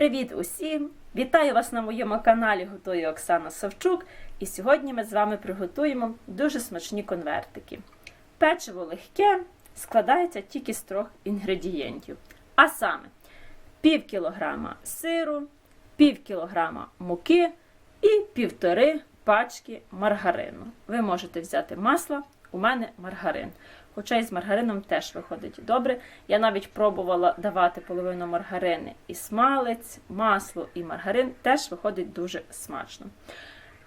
Привіт усім! Вітаю вас на моєму каналі Готує Оксана Савчук. І сьогодні ми з вами приготуємо дуже смачні конвертики. Печиво легке складається тільки з трьох інгредієнтів. А саме пів кілограма сиру, пів кілограма муки і півтори пачки маргарину. Ви можете взяти масло, у мене маргарин. Хоча і з маргарином теж виходить добре. Я навіть пробувала давати половину маргарини і смалець, масло і маргарин теж виходить дуже смачно.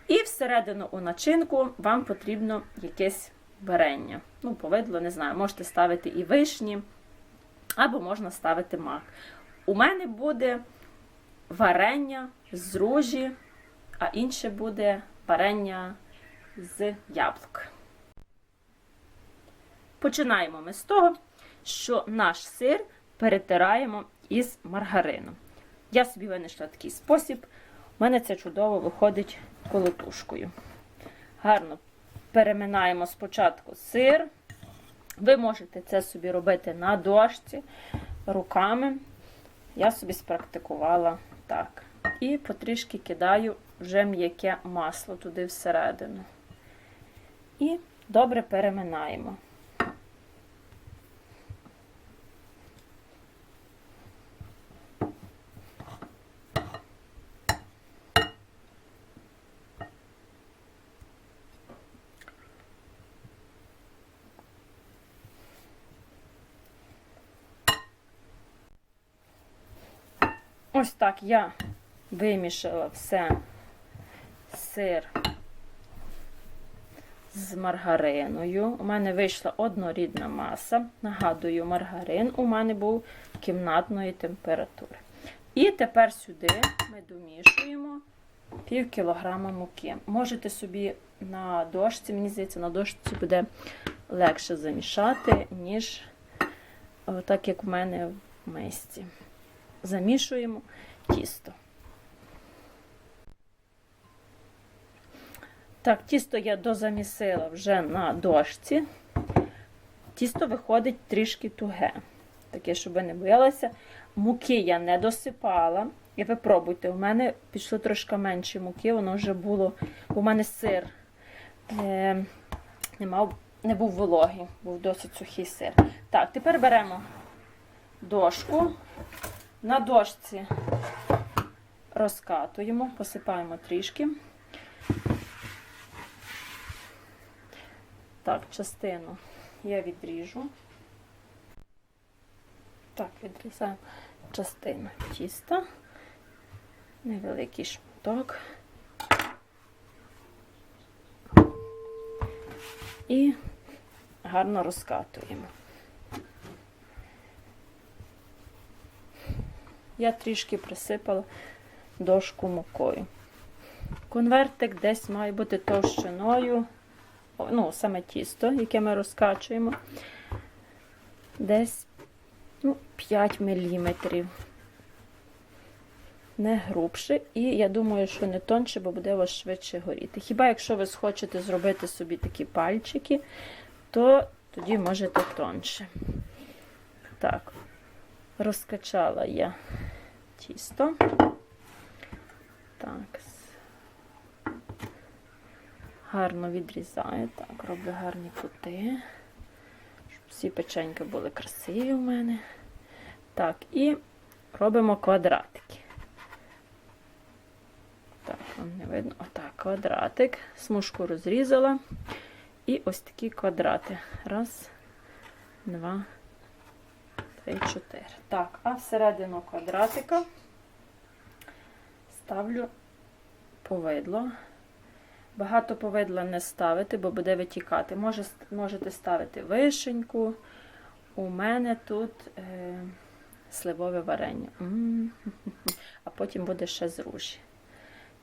І всередину у начинку вам потрібно якесь варення. Ну, повидло, не знаю, можете ставити і вишні, або можна ставити мак. У мене буде варення з ружі, а інше буде варення з яблук. Починаємо ми з того, що наш сир перетираємо із маргарином. Я собі винайшла такий спосіб. У мене це чудово виходить колотушкою. Гарно переминаємо спочатку сир. Ви можете це собі робити на дошці руками. Я собі спрактикувала так. І потрішки кидаю вже м'яке масло туди всередину. І добре переминаємо. Ось так я вимішала все сир з маргариною. У мене вийшла однорідна маса. Нагадую, маргарин у мене був кімнатної температури. І тепер сюди ми домішуємо пів кілограма муки. Можете собі на дошці, мені здається, на дошці буде легше замішати, ніж так, як в мене в мисці замішуємо тісто. Так, тісто я дозамісила вже на дошці. Тісто виходить трішки туге. Таке, щоб ви не боялися. Муки я не досипала. І ви пробуйте, у мене пішло трошки менше муки, воно вже було. У мене сир е, не, мав, не був вологий, був досить сухий сир. Так, тепер беремо дошку. На дошці розкатуємо, посипаємо трішки. Так, частину я відріжу. Так, відрізаємо частину тіста, невеликий шматок. І гарно розкатуємо. Я трішки присипала дошку мукою. Конвертик десь має бути товщиною, ну, саме тісто, яке ми розкачуємо, десь ну, 5 мм. Не грубше, і я думаю, що не тонше, бо буде вас швидше горіти. Хіба якщо ви схочете зробити собі такі пальчики, то тоді можете тонше. Так, розкачала я тісто. Так, гарно відрізаю, так, роблю гарні кути, щоб всі печеньки були красиві у мене. Так, і робимо квадратики. Так, вам не видно. Отак, квадратик. Смужку розрізала. І ось такі квадрати. Раз, два, 3, 4. Так, а всередину квадратика ставлю повидло. Багато повидла не ставити, бо буде витікати. Може, Можете ставити вишеньку. У мене тут е, сливове варення. М -м -м. А потім буде ще з ружі.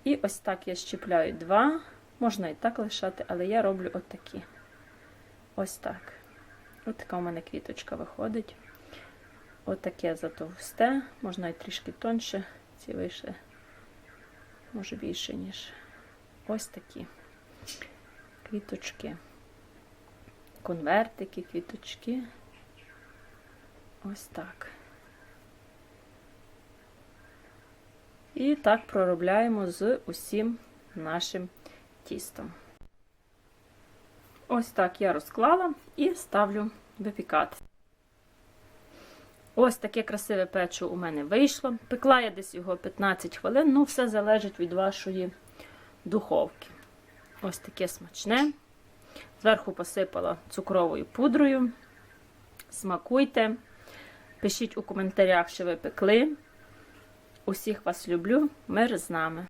І ось так я щіпляю два. Можна і так лишати, але я роблю отакі. Ось так. Ось така у мене квіточка виходить. Отаке затовсте, можна і трішки тонше, ці вийшли, може більше, ніж ось такі квіточки, конвертики, квіточки. Ось так. І так проробляємо з усім нашим тістом. Ось так я розклала і ставлю випікати. Ось таке красиве печиво у мене вийшло. Пекла я десь його 15 хвилин, ну все залежить від вашої духовки. Ось таке смачне. Зверху посипала цукровою пудрою. Смакуйте. Пишіть у коментарях, що ви пекли. Усіх вас люблю. Мир з нами.